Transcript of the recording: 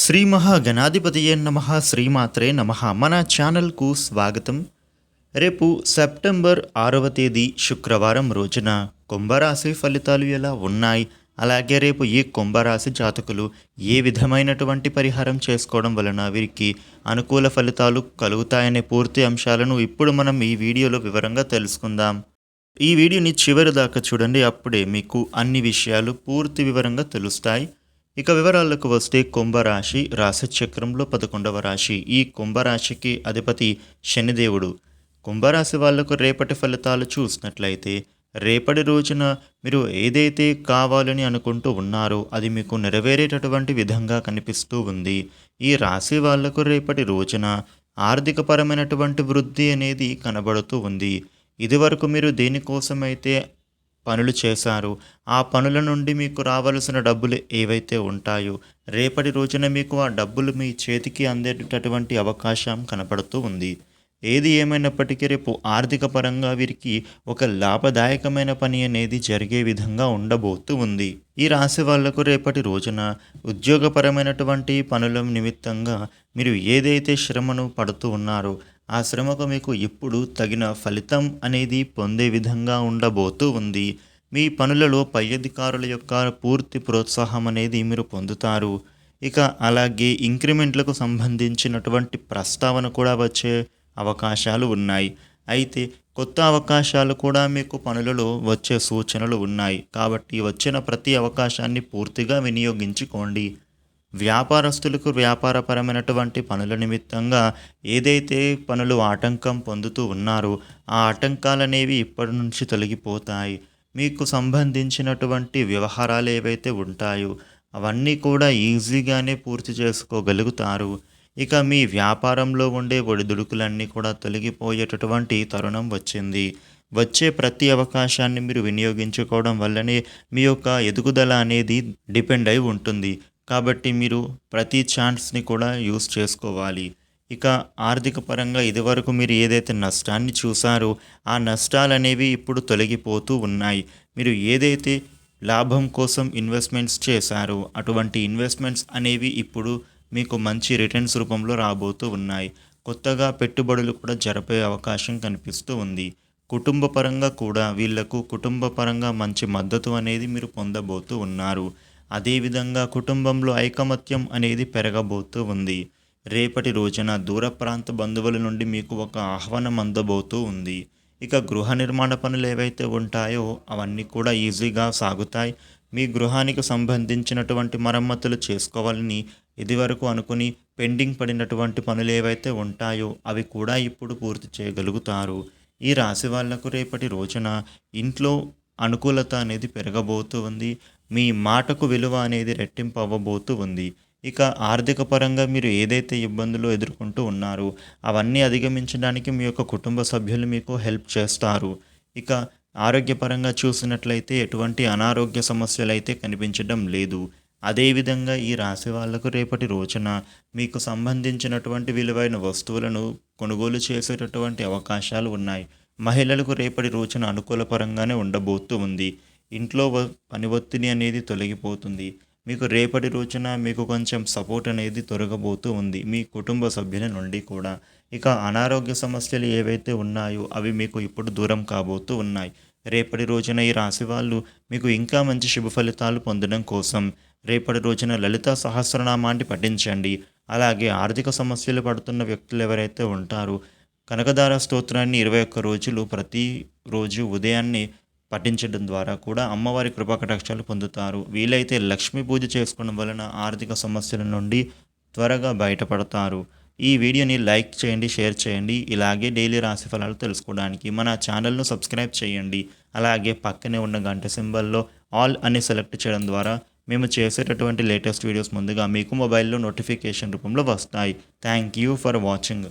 శ్రీ మహాగణాధిపతియే నమ శ్రీమాత్రే నమ. మన ఛానల్కు స్వాగతం. రేపు సెప్టెంబర్ ఆరవ తేదీ శుక్రవారం రోజున కుంభరాశి ఫలితాలు ఎలా ఉన్నాయి? అలాగే రేపు ఈ కుంభరాశి జాతకులు ఏ విధమైనటువంటి పరిహారం చేసుకోవడం వలన వీరికి అనుకూల ఫలితాలు కలుగుతాయనే పూర్తి అంశాలను ఇప్పుడు మనం ఈ వీడియోలో వివరంగా తెలుసుకుందాం. ఈ వీడియోని చివరి దాకా చూడండి. అప్పుడే మీకు అన్ని విషయాలు పూర్తి వివరంగా తెలుస్తాయి. ఇక వివరాలకు వస్తే కుంభరాశి రాశిచక్రంలో పదకొండవ రాశి. ఈ కుంభరాశికి అధిపతి శనిదేవుడు. కుంభరాశి వాళ్ళకు రేపటి ఫలితాలు చూసినట్లయితే రేపటి రోజున మీరు ఏదైతే కావాలని అనుకుంటూ ఉన్నారో అది మీకు నెరవేరేటటువంటి విధంగా కనిపిస్తూ ఉంది. ఈ రాశి వాళ్ళకు రేపటి రోజున ఆర్థికపరమైనటువంటి వృద్ధి అనేది కనబడుతూ ఉంది. ఇదివరకు మీరు దేనికోసమైతే పనులు చేశారు. ఆ పనుల నుండి మీకు రావలసిన డబ్బులు ఏవైతే ఉంటాయో రేపటి రోజున మీకు ఆ డబ్బులు మీ చేతికి అందేటటువంటి అవకాశం కనపడుతూ ఉంది. ఏది ఏమైనప్పటికీ రేపు ఆర్థిక పరంగా వీరికి ఒక లాభదాయకమైన పని అనేది జరిగే విధంగా ఉండబోతూ ఉంది. ఈ రాశి వాళ్ళకు రేపటి రోజున ఉద్యోగపరమైనటువంటి పనుల నిమిత్తంగా మీరు ఏదైతే శ్రమను పడుతూ ఉన్నారో ఆ శ్రమకు మీకు ఎప్పుడు తగిన ఫలితం అనేది పొందే విధంగా ఉండబోతూ ఉంది. మీ పనులలో పై అధికారుల యొక్క పూర్తి ప్రోత్సాహం అనేది మీరు పొందుతారు. ఇక అలాగే ఇంక్రిమెంట్లకు సంబంధించినటువంటి ప్రస్తావన కూడా వచ్చే అవకాశాలు ఉన్నాయి. అయితే కొత్త అవకాశాలు కూడా మీకు పనులలో వచ్చే సూచనలు ఉన్నాయి. కాబట్టి వచ్చిన ప్రతి అవకాశాన్ని పూర్తిగా వినియోగించుకోండి. వ్యాపారస్తులకు వ్యాపారపరమైనటువంటి పనుల నిమిత్తంగా ఏదైతే పనులు ఆటంకం పొందుతూ ఉన్నారో ఆ ఆటంకాలనేవి ఇప్పటి నుంచి తొలగిపోతాయి. మీకు సంబంధించినటువంటి వ్యవహారాలు ఏవైతే ఉంటాయో అవన్నీ కూడా ఈజీగానే పూర్తి చేసుకోగలుగుతారు. ఇక మీ వ్యాపారంలో ఉండే ఒడిదుడుకులన్నీ కూడా తొలగిపోయేటటువంటి తరుణం వచ్చింది. వచ్చే ప్రతి అవకాశాన్ని మీరు వినియోగించుకోవడం వల్లనే మీ యొక్క ఎదుగుదల అనేది డిపెండ్ అయి ఉంటుంది. కాబట్టి మీరు ప్రతి ఛాన్స్ని కూడా యూస్ చేసుకోవాలి. ఇక ఆర్థిక పరంగా ఇదివరకు మీరు ఏదైతే నష్టాన్ని చూసారో ఆ నష్టాలు అనేవి ఇప్పుడు తొలగిపోతూ ఉన్నాయి. మీరు ఏదైతే లాభం కోసం ఇన్వెస్ట్మెంట్స్ చేశారో అటువంటి ఇన్వెస్ట్మెంట్స్ అనేవి ఇప్పుడు మీకు మంచి రిటర్న్స్ రూపంలో రాబోతూ ఉన్నాయి. కొత్తగా పెట్టుబడులు కూడా జరిపే అవకాశం కనిపిస్తూ ఉంది. కుటుంబ పరంగా కూడా వీళ్ళకు కుటుంబ పరంగా మంచి మద్దతు అనేది మీరు పొందబోతూ ఉన్నారు. అదేవిధంగా కుటుంబంలో ఐకమత్యం అనేది పెరగబోతూ ఉంది. రేపటి రోజున దూర ప్రాంత బంధువుల నుండి మీకు ఒక ఆహ్వానం అందబోతూ ఉంది. ఇక గృహ నిర్మాణ పనులు ఏవైతే ఉంటాయో అవన్నీ కూడా ఈజీగా సాగుతాయి. మీ గృహానికి సంబంధించినటువంటి మరమ్మతులు చేసుకోవాలని ఇదివరకు అనుకుని పెండింగ్ పడినటువంటి పనులు ఏవైతే ఉంటాయో అవి కూడా ఇప్పుడు పూర్తి చేయగలుగుతారు. ఈ రాశి వాళ్ళకు రేపటి రోజున ఇంట్లో అనుకూలత అనేది పెరగబోతూ ఉంది. మీ మాటకు విలువ అనేది రెట్టింపు అవ్వబోతూ ఉంది. ఇక ఆర్థిక పరంగా మీరు ఏదైతే ఇబ్బందులు ఎదుర్కొంటూ ఉన్నారో అవన్నీ అధిగమించడానికి మీ యొక్క కుటుంబ సభ్యులు మీకు హెల్ప్ చేస్తారు. ఇక ఆరోగ్యపరంగా చూసినట్లయితే ఎటువంటి అనారోగ్య సమస్యలు అయితే కనిపించడం లేదు. అదేవిధంగా ఈ రాశి వాళ్ళకు రేపటి రోజున మీకు సంబంధించినటువంటి విలువైన వస్తువులను కొనుగోలు చేసేటటువంటి అవకాశాలు ఉన్నాయి. మహిళలకు రేపటి రోజున అనుకూలపరంగానే ఉండబోతూ ఉంది. ఇంట్లో పని ఒత్తిడి అనేది తొలగిపోతుంది. మీకు రేపటి రోజున మీకు కొంచెం సపోర్ట్ అనేది తొరగబోతూ ఉంది. మీ కుటుంబ సభ్యుల నుండి కూడా. ఇక అనారోగ్య సమస్యలు ఏవైతే ఉన్నాయో అవి మీకు ఇప్పుడు దూరం కాబోతూ ఉన్నాయి. రేపటి రోజున ఈ రాశి వాళ్ళు మీకు ఇంకా మంచి శుభ ఫలితాలు పొందడం కోసం రేపటి రోజున లలిత సహస్రనామాన్ని పఠించండి. అలాగే ఆర్థిక సమస్యలు పడుతున్న వ్యక్తులు ఎవరైతే ఉంటారో కనకదార స్తోత్రాన్ని ఇరవై ఒక్క రోజులు ప్రతిరోజు ఉదయాన్నే పఠించడం ద్వారా కూడా అమ్మవారి కృపాకటాక్షాలు పొందుతారు. వీలైతే లక్ష్మీ పూజ చేసుకోవడం వలన ఆర్థిక సమస్యల నుండి త్వరగా బయటపడతారు. ఈ వీడియోని లైక్ చేయండి షేర్ చేయండి. ఇలాగే డైలీ రాశి ఫలాలు తెలుసుకోవడానికి మన ఛానల్ను సబ్స్క్రైబ్ చేయండి. అలాగే పక్కనే ఉన్న గంట సింబల్లో ఆల్ అని సెలెక్ట్ చేయడం ద్వారా మేము చేసేటటువంటి లేటెస్ట్ వీడియోస్ ముందుగా మీకు మొబైల్లో నోటిఫికేషన్ రూపంలో వస్తాయి. Thank you for watching.